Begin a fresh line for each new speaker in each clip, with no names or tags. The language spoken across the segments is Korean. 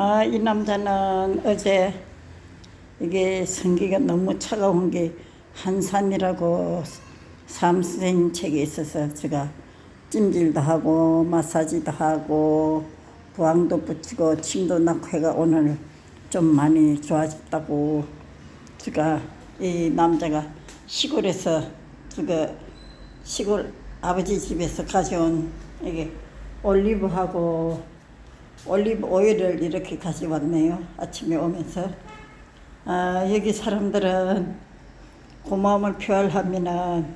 아, 이 남자는 어제 이게 성기가 너무 차가운 게 한산이라고 삼 선생님 책에 있어서 제가 찜질도 하고 마사지도 하고 부항도 붙이고 침도 넣고 해가 오늘 좀 많이 좋아졌다고 제가 이 남자가 시골에서 제가 시골 아버지 집에서 가져온 이게 올리브하고 올리브 오일을 이렇게 가져왔네요. 아침에 오면서. 아, 여기 사람들은 고마움을 표현하면은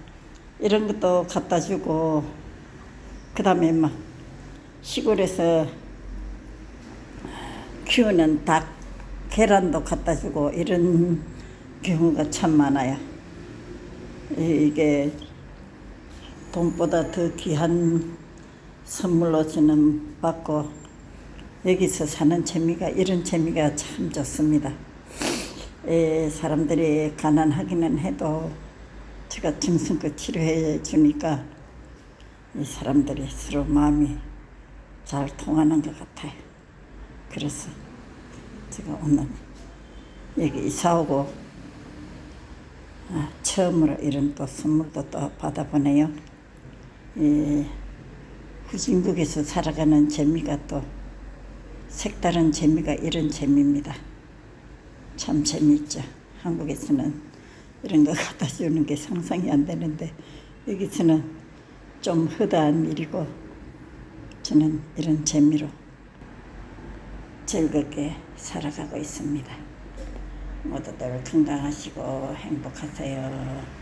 이런 것도 갖다 주고, 그 다음에 막 시골에서 키우는 닭, 계란도 갖다 주고 이런 경우가 참 많아요. 이- 이게 돈보다 더 귀한 선물로 주는 받고 여기서 사는 재미가 이런 재미가 참 좋습니다. 에, 사람들이 가난하기는 해도 제가 정성껏 치료해 주니까 이 사람들이 서로 마음이 잘 통하는 것 같아요. 그래서 제가 오늘 여기 이사 오고 아, 처음으로 이런 또 선물도 또 받아보네요. 이 후진국에서 살아가는 재미가 또 색다른 재미가 이런 재미입니다. 참 재미있죠. 한국에서는 이런 거 갖다 주는 게 상상이 안 되는데 여기서는 좀 허다한 일이고 저는 이런 재미로 즐겁게 살아가고 있습니다. 모두들 건강하시고 행복하세요.